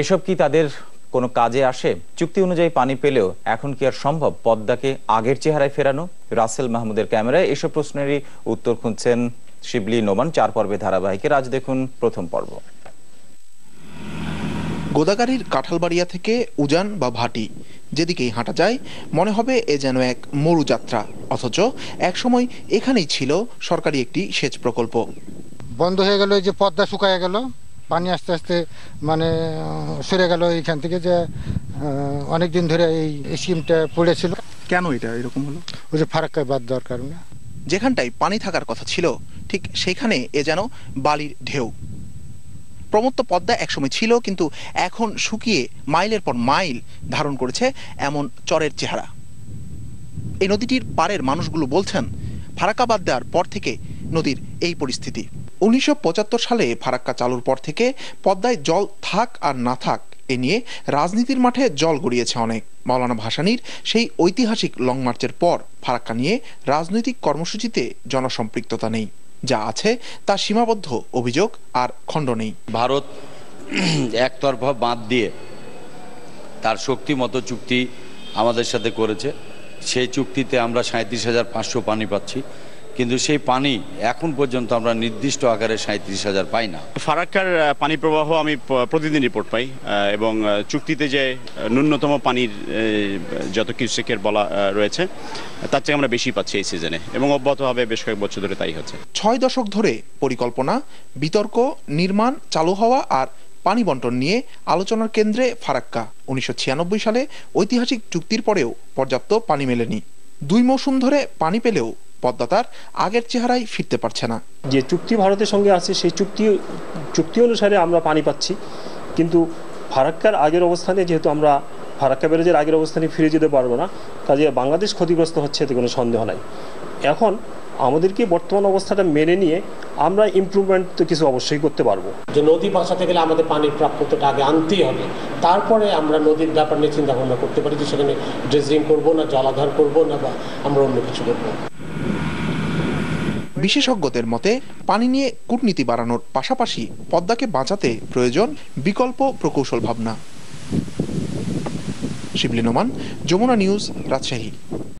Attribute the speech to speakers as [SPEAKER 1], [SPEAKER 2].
[SPEAKER 1] এসব কি তাদের কোনো কাজে আসে? চুক্তি অনুযায়ী পানি পেলেও এখন কি আর সম্ভব? পদ্মাকে আগের চেহারায় ফেরানো? রাসেল মাহমুদের ক্যামেরায় এসব প্রশ্নেরই উত্তর খুঁজছেন শিবলি নোমান চার পর্বে ধারাবাহিকের আজ দেখুন প্রথম পর্ব।
[SPEAKER 2] গোদাগাড়ির কাঁঠালবাড়িয়া থেকে উজান বা ভাটি যেদিকেই হাঁটা যায় মনে হবে এ যেন এক মরু যাত্রা অথচ একসময় এখানেই ছিল সরকারি একটি সেচ প্রকল্প।
[SPEAKER 3] বন্ধ হয়ে গেল এই যে পদ্মা শুকায় গেল। পানি আস্তে আস্তে মানে সরে গেল এইখান থেকে যে অনেক দিন ধরে এই স্কিমটা পড়েছিল।
[SPEAKER 2] কেন এটা এরকম হলো?
[SPEAKER 3] ওই যে ফারাক্কায় বাদ দেওয়ার কারণে।
[SPEAKER 2] যেখানটায় পানি থাকার কথা ছিল ঠিক সেখানে এ যেন বালির ঢেউ। প্রমত্ত পদ্মা একসময় ছিল কিন্তু এখন শুকিয়ে মাইলের পর মাইল ধারণ করেছে এমন চরের চেহারা। এই নদীটির পাড়ের মানুষগুলো বলছেন ফারাক্কা বাদ দেওয়ার পর থেকে নদীর এই পরিস্থিতি। উনিশশো পঁচাত্তর সালে ফারাক্কা চালুর পর থেকে পদ্মায় জল থাক আর না থাক এ নিয়ে রাজনীতির মাঠে জল গড়িয়েছে অনেক। মাওলানা ভাসানীর সেই ঐতিহাসিক লং মার্চের পর ফারাক্কা নিয়ে রাজনৈতিক কর্মসূচিতে জনসম্পৃক্ততা নেই। যা আছে তা সীমাবদ্ধ অভিযোগ আর খণ্ড নেই।
[SPEAKER 4] ভারত একতরফা বাঁধ দিয়ে তার শক্তি মতো চুক্তি আমাদের সাথে করেছে। সেই চুক্তিতে আমরা সাঁত্রিশ হাজার পাঁচশো পানি পাচ্ছি। কিন্তু সেই পানি এখন পর্যন্ত আমরা নির্দিষ্ট আকারে সাঁত্রিশ হাজার পাই না।
[SPEAKER 5] ফারাক্কার পানি প্রবাহ আমি প্রতিদিন রিপোর্ট পাই এবং চুক্তিতে যে ন্যূনতম পানির যত কিউসেকের বলা রয়েছে তার চেয়ে আমরা বেশি পাচ্ছি এই সিজনে এবং অব্যাহতভাবে বেশ কয়েক বছর ধরে তাই হচ্ছে।
[SPEAKER 2] ছয় দশক ধরে পরিকল্পনা বিতর্ক নির্মাণ চালু হওয়া আর পানি বন্টন নিয়ে আলোচনার কেন্দ্রে ফারাক্কা। উনিশশো ছিয়ানব্বই সালে ঐতিহাসিক চুক্তির পরেও পর্যাপ্ত পানি মেলেনি। দুই মৌসুম ধরে পানি পেলেও পদ্মা তার আগের চেহারায় ফিরতে পারছে না।
[SPEAKER 6] যে চুক্তি ভারতের সঙ্গে আছে সেই চুক্তি চুক্তি অনুসারে আমরা পানি পাচ্ছি। কিন্তু ফারাক্কার আগের অবস্থানে যেহেতু আমরা ফারাক্কা ব্যারেজের আগের অবস্থানে ফিরে যেতে পারব না কাজে বাংলাদেশ ক্ষতিগ্রস্ত হচ্ছে এতে কোনো সন্দেহ নাই। এখন আমাদেরকে বর্তমান অবস্থাটা মেনে নিয়ে আমরা ইমপ্রুভমেন্ট তো কিছু অবশ্যই করতে পারব।
[SPEAKER 7] যে নদী বাঁচাতে গেলে আমাদের পানির প্রাপ্যতাটা আগে আনতেই হবে। তারপরে আমরা নদীর ব্যাপার নিয়ে চিন্তা ভাবনা করতে পারি যে সেখানে ড্রেজিং করব না জলাধার করব না বা আমরা অন্য কিছু করব।
[SPEAKER 2] বিশেষজ্ঞদের মতে, পানি নিয়ে কূটনীতি বাড়ানোর পাশাপাশি পদ্মাকে বাঁচাতে প্রয়োজন বিকল্প প্রকৌশল ভাবনা। শিবলী নোমান, যমুনা নিউজ, রাজশাহী।